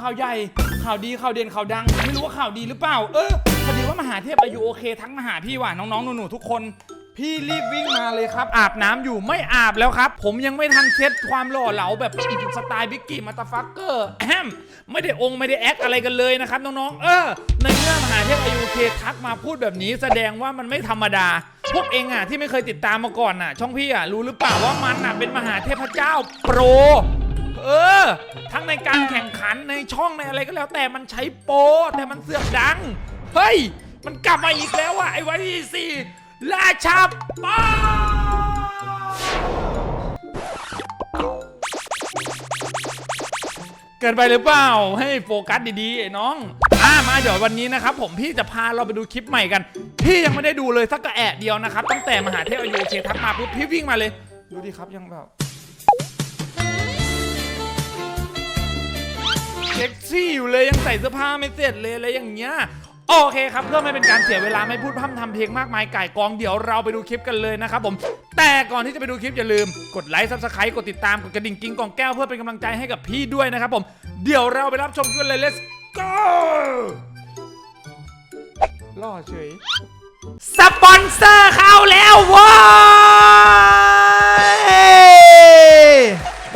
ข่าวใหญ่ ข่าวดีข่าวเด่นข่าวดัง ไม่รู้ว่าข่าวดีหรือเปล่า เออพอดีว่ามหาเทพอายุโอเค ทั้งมหาพี่ว่ะน้องๆหนูๆทุกคน พี่รีบวิ่งมาเลยครับ อาบน้ำอยู่ไม่อาบแล้วครับ ผมยังไม่ทันเช็ดความหล่อเหลาแบบสไตล์บิ๊กกี้มาตาฟักเกอร์แฮมไม่ได้องค์ไม่ได้แอคอะไรกันเลยนะครับน้องๆเออ ในเมื่อมหาเทพอายุโอเคทักมาพูดแบบนี้แสดงว่ามันไม่ธรรมดา พวกเองอะที่ไม่เคยติดตามมาก่อนน่ะ ช่องพี่อะรู้หรือเปล่าว่ามันอะเป็นมหาเทพเจ้าโปร เออ ทั้งในการแข่งขันในช่องในอะไรก็แล้ว แต่มันใช้โปรแต่มันเสือกดัง เฮ้ย มันกลับมาอีกแล้วอะไอ้วันที่สี่ราชาป้าเกินไปหรือเปล่าให้โฟกัสดีๆไอ้น้องอ่ามาเดี๋ยววันนี้นะครับผมพี่จะพาเราไปดูคลิปใหม่กัน พี่ยังไม่ได้ดูเลยสักกระแอะเดียวนะครับตั้งแต่มหาเทพอายุเคทักมาปุ๊บพี่วิ่งมาเลย ดูดิครับยังแบบ เซ็กซี่อยู่เลยยังใส่เสื้อผ้าไม่เสร็จเลยอะไรอย่างเงี้ยโอเคครับเพื่อไม่เป็นการเสียเวลาไม่พูดพร่ำทำเพลงมากมายไก่กองเดี๋ยวเราไปดูคลิปกันเลยนะครับผมแต่ก่อนที่จะไปดูคลิปอย่าลืมกดไลค์ซับสไครต์กดติดตามกดกระดิ่งกิ้งกองแก้วเพื่อเป็นกำลังใจให้กับพี่ด้วยนะครับผมเดี๋ยวเราไปรับชมกันเลย let's go ล่อเฉยสปอนเซอร์เข้าแล้วว้ย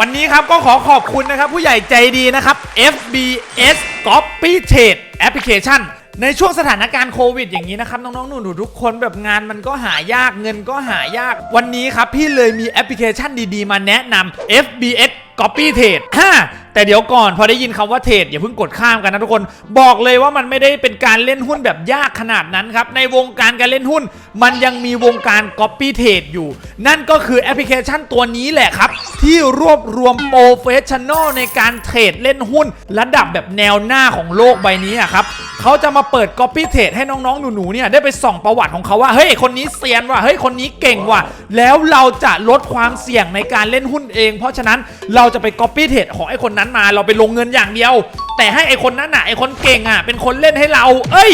วันนี้ครับก็ขอขอบคุณนะครับ ผู้ใหญ่ใจดีนะครับ FBS Copy Trade Application ในช่วงสถานการณ์โควิดอย่างนี้นะครับ น้องๆหนูๆทุกคนแบบงานมันก็หายากเงินก็หายาก วันนี้ครับ พี่เลยมีแอปพลิเคชันดีๆ มาแนะนำ FBS Copy Trade 5 แต่เดี๋ยวก่อนพอได้ยินคำว่าเทรดอย่าเพิ่งกดข้ามกันนะทุกคน บอกเลยว่ามันไม่ได้เป็นการเล่นหุ้นแบบยากขนาดนั้นครับ ในวงการการเล่นหุ้น มันยังมีวงการ Copy Trade อยู่ นั่นก็คือแอปพลิเคชันตัวนี้แหละครับ ที่รวบรวมโปรเฟชชั่นอลในการเทรดเล่นหุ้น ระดับแบบแนวหน้าของโลกใบนี้อะครับเขาจะมาเปิด Copy Trade ให้น้องๆหนูๆเนี่ยได้ไปส่องประวัติของเขาว่าเฮ้ยคนนี้เซียนว่ะเฮ้ยคนนี้เก่งว่ะแล้วเราจะลดความเสี่ยงในการเล่นหุ้นเอง เพราะฉะนั้นเราจะไป Copy Trade ของไอ้คนนั้นมาเราไปลงเงินอย่างเดียว แต่ให้ไอคนนั้นอะไอคนเก่งอะเป็นคนเล่นให้เรา เอ้ย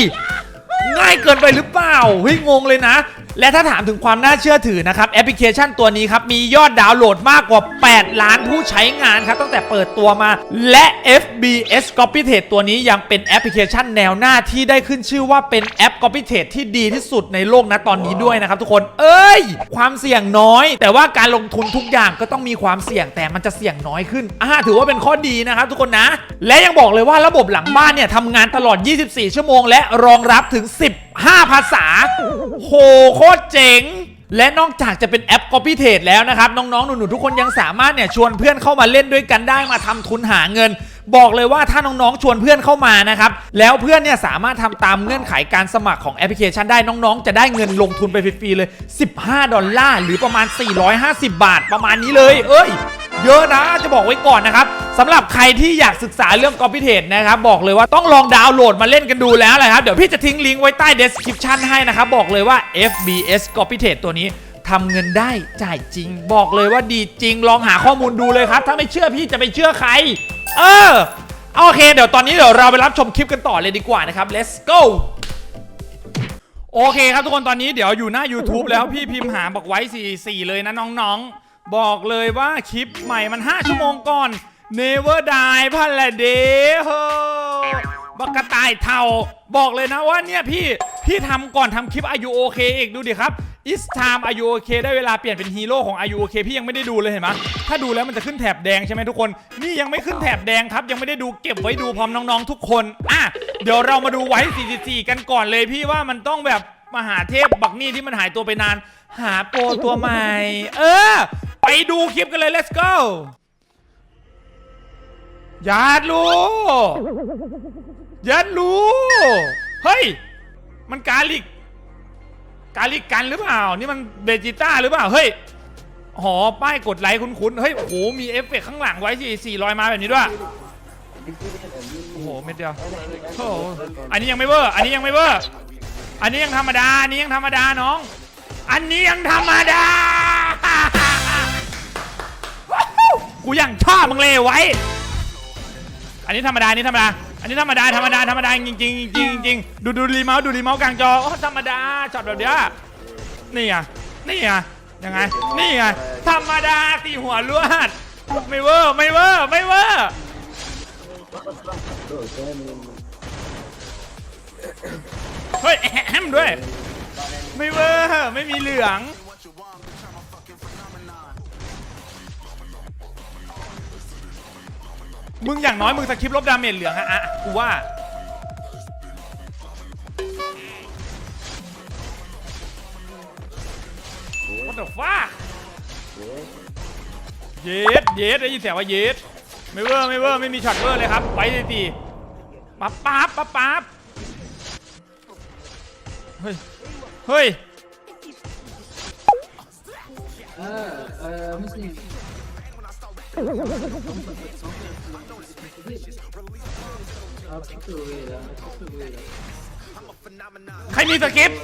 ง่ายเกินไปหรือเปล่าเฮ้ยงงเลยนะ และถ้าถามถึงความน่าเชื่อถือนะครับแอปพลิเคชันตัวนี้ครับมียอดดาวน์โหลดมากกว่า 8 ล้านผู้ใช้งานครับตั้งแต่เปิดตัวมา และ FBS Copy Trade ตัวนี้ยังเป็นแอปพลิเคชันแนวหน้าที่ได้ขึ้นชื่อว่าเป็นแอป Copy Trade ที่ดีที่สุดในโลกนะตอนนี้ด้วยนะครับทุกคน เอ้ย ความเสี่ยงน้อย แต่ว่าการลงทุนทุกอย่างก็ต้องมีความเสี่ยงแต่มันจะเสี่ยงน้อยขึ้นอ่าถือว่าเป็นข้อดีนะครับทุกคนนะ และยังบอกเลยว่าระบบหลังบ้านเนี่ยทำงานตลอด 24 ชั่วโมง และรองรับถึง 10 5 ภาษา โหโคตรเจ๋ง และนอกจากจะเป็นแอป Copy Trade แล้วนะครับ น้องๆ หนูๆ ทุกคนยังสามารถเนี่ยชวนเพื่อนเข้ามาเล่นด้วยกันได้มาทำทุนหาเงิน บอกเลยว่าถ้าน้องๆ ชวนเพื่อนเข้ามานะครับ แล้วเพื่อนเนี่ยสามารถทำตามเงื่อนไขการสมัครของแอปพลิเคชันได้น้องๆ จะได้เงินลงทุนไปฟรีๆเลย 15 ดอลลาร์หรือประมาณ 450 บาทประมาณนี้เลย เอ้ย เยอะนะจะบอกไว้ก่อนนะครับสำหรับใครที่อยากศึกษาเรื่อง Copy Trade นะครับบอกเลยว่าต้องลองดาวน์โหลดมาเล่นกันดูแล้วแหละครับเดี๋ยวพี่จะทิ้งลิงก์ไว้ใต้ description ให้นะครับบอกเลยว่า FBS Copy Trade ตัวนี้ทำเงินได้จ่ายจริง บอกเลยว่าดีจริง ลองหาข้อมูลดูเลยครับ ถ้าไม่เชื่อพี่จะไปเชื่อใคร เออโอเค เดี๋ยวตอนนี้เดี๋ยวเราไปรับชมคลิปกันต่อเลยดีกว่านะครับ let's go โอเคครับทุกคนตอนนี้เดี๋ยวอยู่หน้า YouTube แล้วพี่พิมพ์หาบอกไว้ 44 เลยนะน้องๆ บอกเลยว่าคลิปใหม่มัน 5 ชั่วโมงก่อน Never Die พันละเดโฮบักกระต่ายเทาบอกเลยนะว่าเนี่ยพี่ พี่ทำก่อนทำคลิปอายุโอเคอีกดูดิครับ Is time อายุโอเคได้เวลาเปลี่ยนเป็นฮีโร่ของอายุโอเคพี่ยังไม่ได้ดูเลยเห็นไหมถ้าดูแล้วมันจะขึ้นแถบแดงใช่ไหมทุกคน นี่ยังไม่ขึ้นแถบแดงครับ ยังไม่ได้ดูเก็บไว้ดูพร้อมน้องๆทุกคนอะเดี๋ยวเรามาดูไว้44กันก่อนเลยพี่ว่ามันต้องแบบมหาเทพบักนี่ที่มันหายตัวไปนาน หาโปรตัวใหม่ เออ ไปดูคลิปกันเลย let's go ยาดรู้ยาดรู้ เฮ้ย มันกาลิก กาลิกกันหรือเปล่า นี่มันเบจิต้าหรือเปล่า เฮ้ย หอป้ายกดไลค์คุ้นๆ เฮ้ย โอ้โห มีเอฟเฟกต์ข้างหลังไว้สี่สี่รอยมาแบบนี้ด้วย โอ้โห เม็ดเดียวโอ้โหอันนี้ยังไม่เวอร์ อันนี้ยังไม่เวอร์ อันนี้ยังธรรมดา อันนี้ยังธรรมดาน้อง อันนี้ยังธรรมดา กูยังชอบมึงเลยไว้ อันนี้ธรรมดาอันนี้ธรรมดา อันนี้ธรรมดาธรรมดาธรรมดาจริงๆจริงจริงดูดูรีเมาส์ดูรีเมาส์กลางจอโอ้ธรรมดาช็อตแบบเนี้ยนี่ไงนี่ไงยังไงนี่ไงธรรมดาตีหัวลวด ไม่เวอร์ไม่เวอร์ไม่เวอร์เฮ้ยแฮมด้วย ไม่เวอร์ไม่มีเหลือง มึงอย่างน้อยมึงสคริปลบดาเมจเหลืองอะอะกูว่า What the fuck เยสเยสได้ยินเสียงว่าเยสไม่เวอร์ไม่เวอร์ไม่มีช็อตเวอร์เลยครับ ไปเลยตีปั๊บปั๊บปั๊บปั๊บเฮ้ย เฮ้ย Ah, ah, Muslim. Ah, capoeira, capoeira. ใใครมีสคริปต์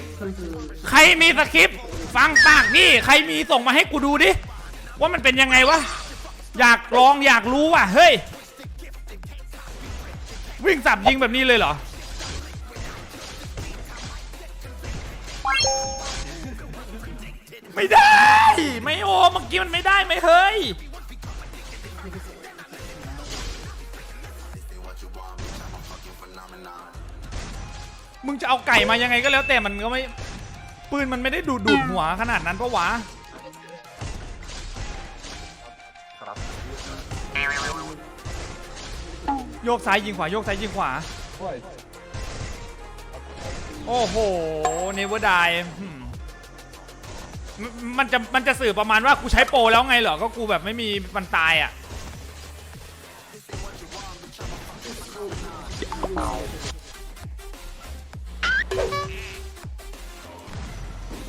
ใครมีสคริปต์ฟังปากนี่ใครมีส่งมาให้กูดูดิ ว่ามันเป็นยังไงวะ อยากลองอยากรู้ว่ะ เฮ้ย วิ่งสับยิงแบบนี้เลยเหรอ ไม่ได้ ไม่โอเมื่อกี้มันไม่ได้ไหมเฮ้ย มึงจะเอาไก่มายังไงก็แล้วแต่มันก็ไม่ปืนมันไม่ได้ดูดดูดหัวขนาดนั้นปะวะโยกซ้ายยิงขวาโยกซ้ายยิงขวา โอ้โหเนเวอร์ไดมันจะมันจะสื่อประมาณว่ากูใช้โปรแล้วไงเหรอ ก็กูแบบไม่มีมันตายอะ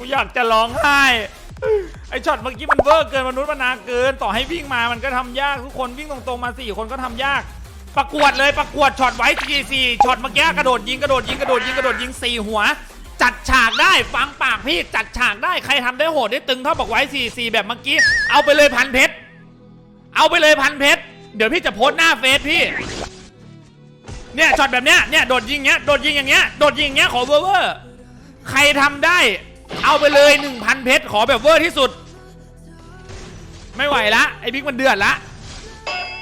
กูอยากจะร้องไห้ ไอช็อตเมื่อกี้มันเวอร์เกินมนุษย์มนาเกิน ต่อให้วิ่งมามันก็ทำยากทุกคนวิ่งตรงๆมาสี่คนก็ทำยาก ประกวดเลยประกวดช็อตไว้ทีสี่ช็อตเมื่อกี้กระโดดยิงกระโดดยิงกระโดดยิงกระโดดยิงสี่หัว จัดฉากได้ฟังปากพี่จัดฉากได้ใครทำได้โหดได้ตึงเท่าบอกไว้สี่สี่แบบเมื่อกี้ เอาไปเลยพันเพชรเอาไปเลยพันเพชรเดี๋ยวพี่จะโพสต์หน้าเฟซพี่ เนี่ยช็อตแบบเนี้ยเนี่ยโดดยิงเงี้ยโดดยิงอย่างเงี้ยโดดยิงอย่างเงี้ยขอเวอร์เวอร์ใครทำได้ เอาไปเลย 1,000 เพชรขอแบบเวอร์ที่สุด ไม่ไหวละไอ้บิ๊กมันเดือดละ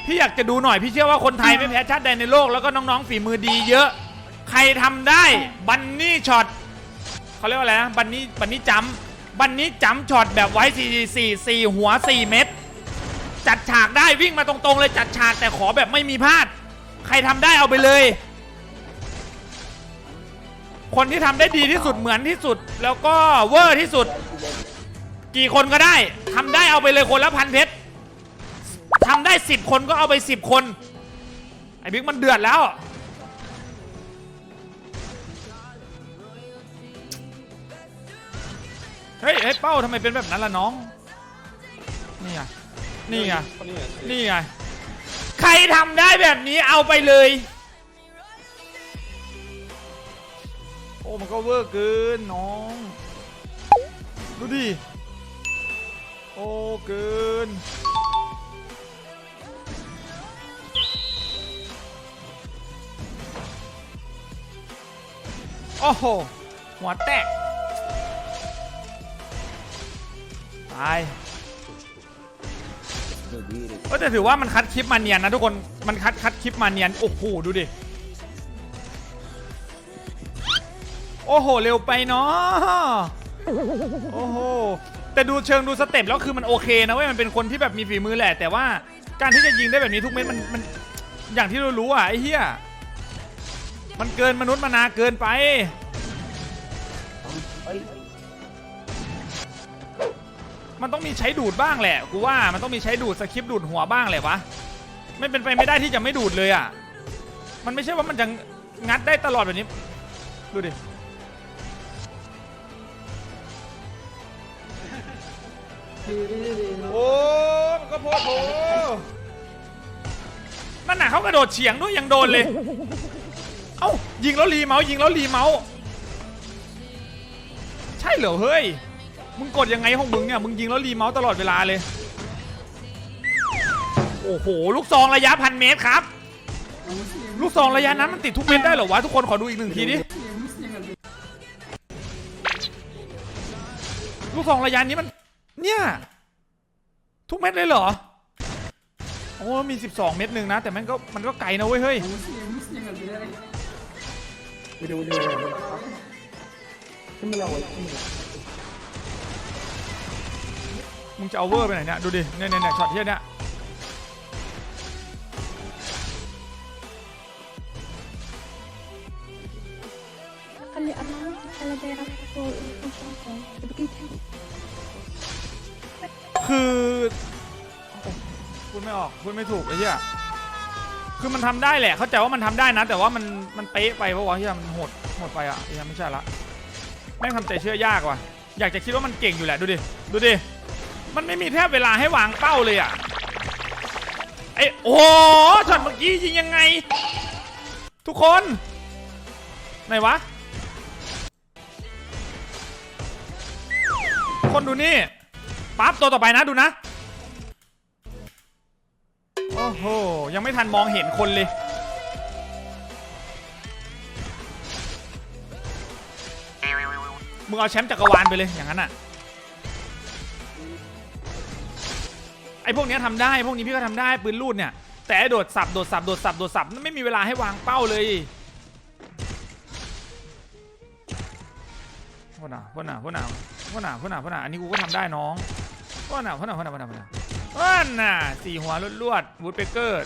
พี่อยากจะดูหน่อยพี่เชื่อว่าคนไทยไม่แพ้ชาติใดในโลกแล้วก็น้องๆฝีมือดีเยอะ ใครทำได้บันนี่ช็อตเขาเรียกว่าอะไรนะบันนี่บันนี่จัมป์บันนี่จัมป์ช็อตแบบไว้4 4 4หัว 4 เม็ดจัดฉากได้วิ่งมาตรงๆเลยจัดฉากแต่ขอแบบไม่มีพลาด ใครทำได้เอาไปเลย คนที่ทำได้ดีที่สุดเหมือนที่สุด แล้วก็เวอร์ที่สุด กี่คนก็ได้ทำได้เอาไปเลยคนละพันเพชรทำได้สิบคนก็เอาไปสิบคน ไอ้บิ๊กมันเดือดแล้ว เฮ้ยเฮ้ยเป้าทำไมเป็นแบบนั้นล่ะน้อง นี่ไงนี่ไงนี่ไงใครทำได้แบบนี้เอาไปเลย มันก็เวอร์เกินน้อง ดูดิ โอ้เกิน โอ้โห หัวแตก ตายก็แต่ถือว่ามันคัดคลิปมาเนียนนะทุกคน มันคัดคัดคลิปมาเนียน โอ้โห ดูดิ โอ้โห เร็วไปเนาะโอ้โห แต่ดูเชิงดูสเต็ปแล้วคือมันโอเคนะเว้ยมันเป็นคนที่แบบมีฝีมือแหละ แต่ว่าการที่จะยิงได้แบบนี้ทุกเม็ดมันมันอย่างที่เรารู้อะไอ้เหี้ยมันเกินมนุษย์มนาเกินไป มันต้องมีใช้ดูดบ้างแหละ กูว่ามันต้องมีใช้ดูดสคริปดูดหัวบ้างแหละวะ ไม่เป็นไปไม่ได้ที่จะไม่ดูดเลยอะ มันไม่ใช่ว่ามันจะงัดได้ตลอดแบบนี้ ดูดิ โอ้มันก็โพดโผนั่นน่ะเขากระโดดเฉียงด้วยยังโดนเลย เอ้ายิงแล้วรีเมาส์ยิงแล้วรีเมาส์ใช่เหรอเฮ้ย มึงกดยังไงของมึงเนี่ยมึงยิงแล้วรีเมาส์ตลอดเวลาเลย โอ้โหลูกซองระยะพันเมตรครับ ลูกซองระยะนั้นมันติดทุกเม็ดได้เหรอวะทุกคนขอดูอีกหนึ่งทีดิ ลูลูกซองระยะนี้มัน เนี่ย ทุกเม็ดเลยเหรอ โอ้ มี 12 เม็ดหนึ่งนะ แต่มันก็มันก็ไกลนะเว้ยเฮ้ย วิดีโอดีโอขึ้นมาเราขึ้นมามึงจะเอาเวอร์ไปไหนเนี่ย ดูดิ เนี่ยเนี่ยเนี่ยช็อตเที่ยเนี่ย คือพูดไม่ออกพูดไม่ถูกไอ้เหี้ยคือมันทำได้แหละ เข้าใจว่ามันทำได้นะ แต่ว่ามันมันเป๊ะไปเพราะว่าเหี้ยมันโหดโหดไปอะไอ้เหี้ยไม่ใช่ละแม่งทำใจเชื่อยากว่ะอยากจะคิดว่ามันเก่งอยู่แหละดูดิดูดิมันไม่มีแทบเวลาให้วางเป้าเลยอะไอ้โอ้โหช็อตเมื่อกี้ยิงยังไง ทุกคนไหนวะ คนดูนี่ ปั๊บตัวต่อไปนะดูนะ โอ้โห ยังไม่ทันมองเห็นคนเลย มึงเอาแชมป์จักรวาลไปเลยอย่างนั้นอะ ไอ้พวกเนี้ยทำได้พวกนี้พี่ก็ทำได้ปืนลูดเนี่ย แต่ไอ้โดดสับโดดสับโดดสับโดดสับไม่มีเวลาให้วางเป้าเลยพ่อหนาพ่อหนาพ่อหนาพ่อหนาพ่อหนาพ่อหนาอันนี้กูก็ทำได้น้อง พ่อหนาพ่อหนาพ่อหนาพ่อหนาพ่อหนาพ่อหนาสี่หัวลวดๆวูดเปเกอร์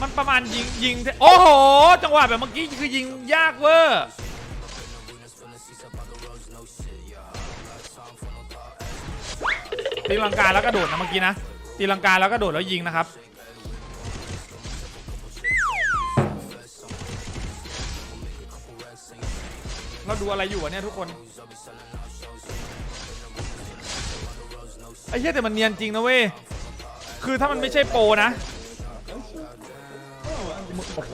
มันประมาณยิงยิงโอ้โห จังหวะแบบเมื่อกี้คือยิงยากเวอร์ตีลังกาแล้วก็โดดนะเมื่อกี้นะตีลังกาแล้วก็โดดแล้วยิงนะครับ เราดูอะไรอยู่วะเนี่ยทุกคนไอ้เหี้ยแต่มันเนียนจริงนะเว้ยคือถ้ามันไม่ใช่โปรนะมึงโอ้โห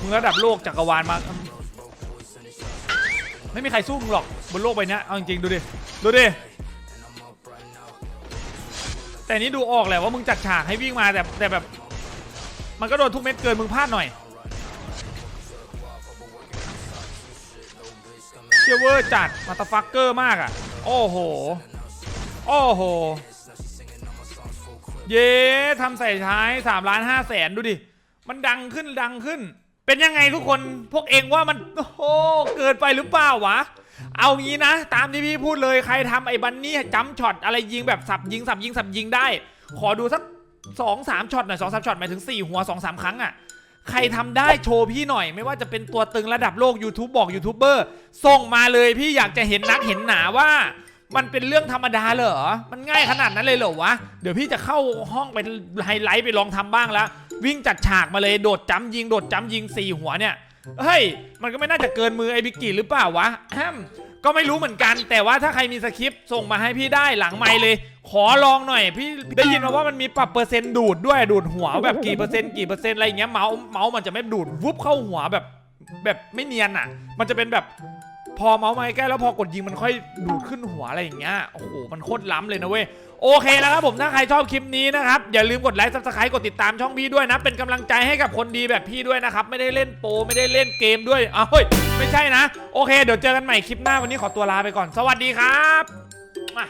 มึงระดับโลกจักรวาลมาไม่มีใครสู้มึงหรอกบนโลกใบนี้เอาจริงๆดูดิดูดิแต่นี้ดูออกแหละว่ามึงจัดฉากให้วิ่งมาแต่แต่แบบ มันก็โดนทุกเม็ดเกินมึงพลาดหน่อย เชียเวอร์จัดมาตาฟักเกอร์มากอะ โอ้โห โอ้โห เย้ทำใส่ท้าย3ล้าน5แสนดูดิ มันดังขึ้นดังขึ้น เป็นยังไงทุกคนพวกเองว่ามันโอ้โหเกินไปหรือเปล่าวะ เอางี้นะ ตามที่พี่พูดเลยใครทำไอ้บันนี่จัมช็อตอะไรยิงแบบสับยิงสับยิงสับยิงได้ ขอดูสักสองสามช็อตหน่อยสองสามช็อตหมายถึงสี่หัวสองสามครั้งอะ ใครทำได้โชว์พี่หน่อย ไม่ว่าจะเป็นตัวตึงระดับโลกยูทูบบอกยูทูบเบอร์ส่งมาเลยพี่อยากจะเห็นนักเห็นหนาว่า มันเป็นเรื่องธรรมดาเหรอ มันง่ายขนาดนั้นเลยเหรอวะ เดี๋ยวพี่จะเข้าห้องไปไฮไลท์ไปลองทำบ้างแล้ววิ่งจัดฉากมาเลยโดดจ้ำยิงโดดจ้ำยิงสี่หัวเนี่ย เฮ้ย มันก็ไม่น่าจะเกินมือไอ้บิกกี้หรือเปล่าวะแฮมก็ไม่รู้เหมือนกัน แต่ว่าถ้าใครมีสคริปต์ส่งมาให้พี่ได้หลังไมค์เลย ขอลองหน่อย พี่ได้ยินมาว่ามันมีปรับเปอร์เซ็นต์ดูดด้วยดูดหัวแบบกี่เปอร์เซ็นต์กี่เปอร์เซ็นต์อะไรอย่างเงี้ยเมาส์เมาส์มันจะไม่ดูดวุบเข้าหัวแบบแบบไม่เนียนอะ มันจะเป็นแบบ พอเมาส์มาใกล้แล้วพอกดยิงมันค่อยดูดขึ้นหัวอะไรอย่างเงี้ยโอ้โหมันโคตรล้ำเลยนะเว้ยโอเคแล้วครับผมถ้าใครชอบคลิปนี้นะครับอย่าลืมกดไลค์ซับสไครต์กดติดตามช่องพี่ด้วยนะ เป็นกำลังใจให้กับคนดีแบบพี่ด้วยนะครับไม่ได้เล่นโปไม่ได้เล่นเกมด้วยอ้าวเฮ้ยไม่ใช่นะ โอเค เดี๋ยวเจอกันใหม่คลิปหน้าวันนี้ขอตัวลาไปก่อน สวัสดีครับมา